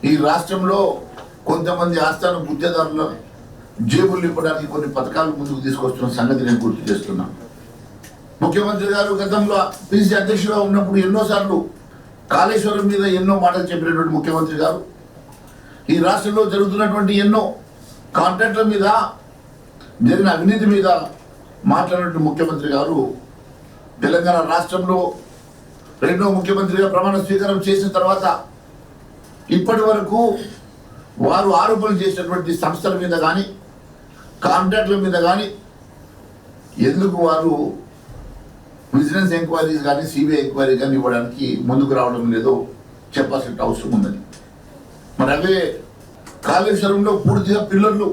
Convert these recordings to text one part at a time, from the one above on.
ఈ రాష్ట్రంలో కొంతమంది ఆస్థాన గుత్తేదారుల జేబులు నింపడానికి కొన్ని పథకాలు ముందుకు తీసుకొస్తున్న సంగతి నేను గుర్తు చేస్తున్నాను ముఖ్యమంత్రి గారు గతంలో పిసి అధ్యక్షుడుగా ఉన్నప్పుడు ఎన్నోసార్లు కాళేశ్వరం మీద ఎన్నో మాటలు చెప్పినటువంటి ముఖ్యమంత్రి గారు ఈ రాష్ట్రంలో జరుగుతున్నటువంటి ఎన్నో కాంట్రాక్టుల మీద జరిగిన అవినీతి మీద మాట్లాడినటువంటి ముఖ్యమంత్రి గారు తెలంగాణ రాష్ట్రంలో రెండో ముఖ్యమంత్రిగా ప్రమాణ స్వీకారం చేసిన తర్వాత ఇప్పటి వరకు వారు ఆరోపణలు చేసినటువంటి సంస్థల మీద కానీ కాంట్రాక్టుల మీద కానీ ఎందుకు వారు విజిలెన్స్ ఎంక్వైరీస్ కానీ సిబిఐ ఎంక్వైరీ కానీ ఇవ్వడానికి ముందుకు రావడం లేదో చెప్పాల్సిన అవసరం ఉందని మరి అవే కాళేశ్వరంలో పూర్తిగా పిల్లర్లు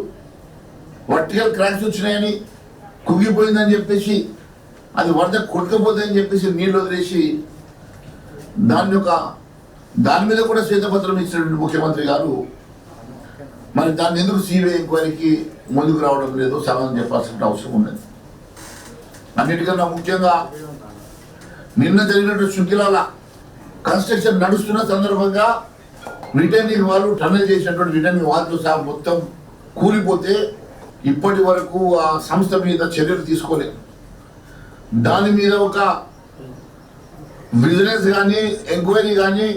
వర్టికల్ క్రాక్స్ వచ్చినాయని కుంగిపోయిందని చెప్పేసి అది వరద కొట్టుకపోతుందని చెప్పేసి నీళ్ళు వదిలేసి దాని యొక్క దాని మీద కూడా శ్వేతపత్రం ఇచ్చినటువంటి ముఖ్యమంత్రి గారు మరి దాన్ని ఎందుకు సిబిఐ ఎంక్వైరీకి ముందుకు రావడం లేదో సమాధానం చెప్పాల్సిన అవసరం ఉన్నది. అన్నిటికన్నా ముఖ్యంగా నిన్న జరిగినటువంటి శృంఖలాల కన్స్ట్రక్షన్ నడుస్తున్న సందర్భంగా రిటర్నింగ్ వాళ్ళు టన్నెల్ చేసినటువంటి రిటర్నింగ్ వాళ్ళతో సహా మొత్తం కూలిపోతే ఇప్పటి వరకు ఆ సంస్థ మీద చర్యలు తీసుకోలేదు. దాని మీద ఒక బిజినెస్ కానీ ఎంక్వైరీ కానీ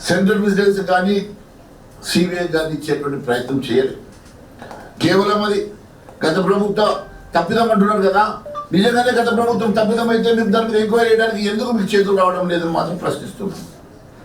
సెంట్రల్ విజిలెన్స్ కానీ సిబిఐ కానీ ఇచ్చేటువంటి ప్రయత్నం చేయలేదు కేవలం అది గత ప్రభుత్వం తప్పిదం అంటున్నారు కదా. నిజంగానే గత ప్రభుత్వం తప్పిదం అయితే మీకు దాని మీద ఎంక్వైరీ చేయడానికి ఎందుకు మీకు చేతులు రావడం లేదని మాత్రం ప్రశ్నిస్తున్నాను